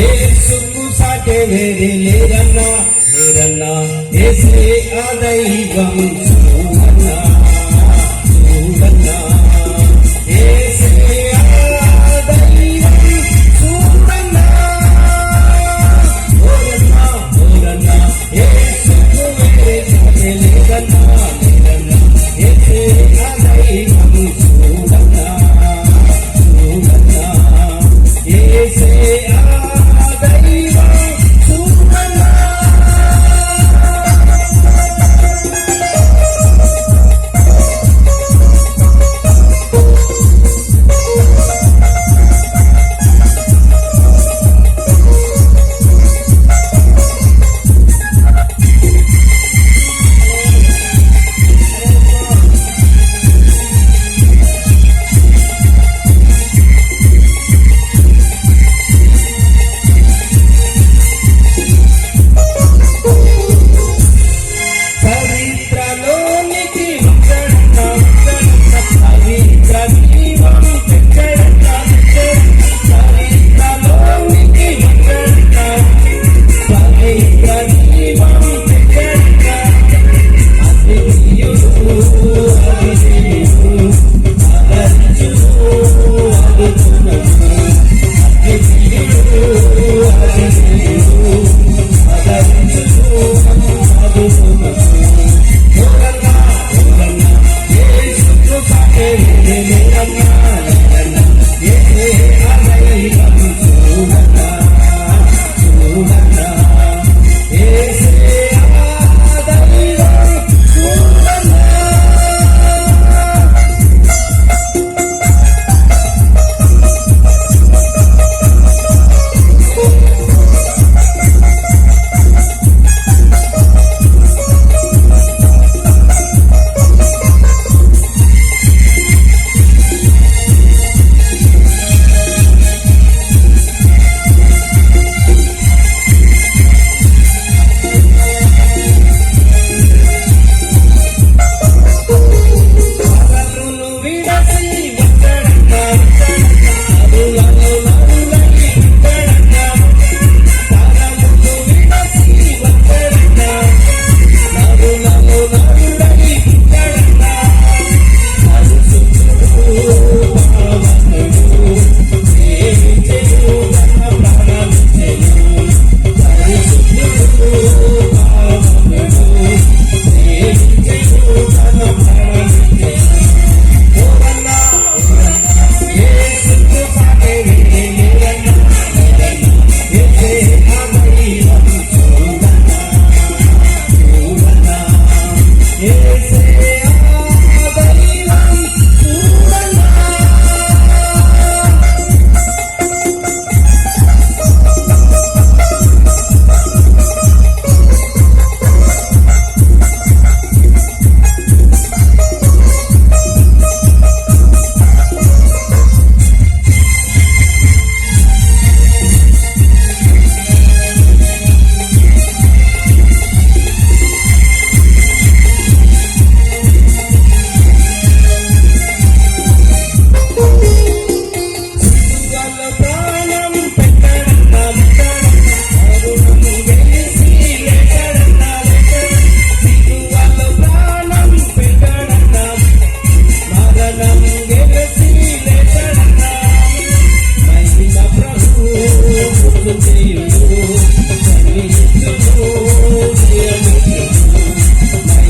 ఏసుకు సాటే వేరే లేరన్నా లేరన్నా ఏసే ఆ దైవం చూడన్నా చూడన్నా.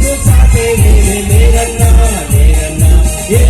నీకు చాటే మేరన్నా మేరన్నా ఏ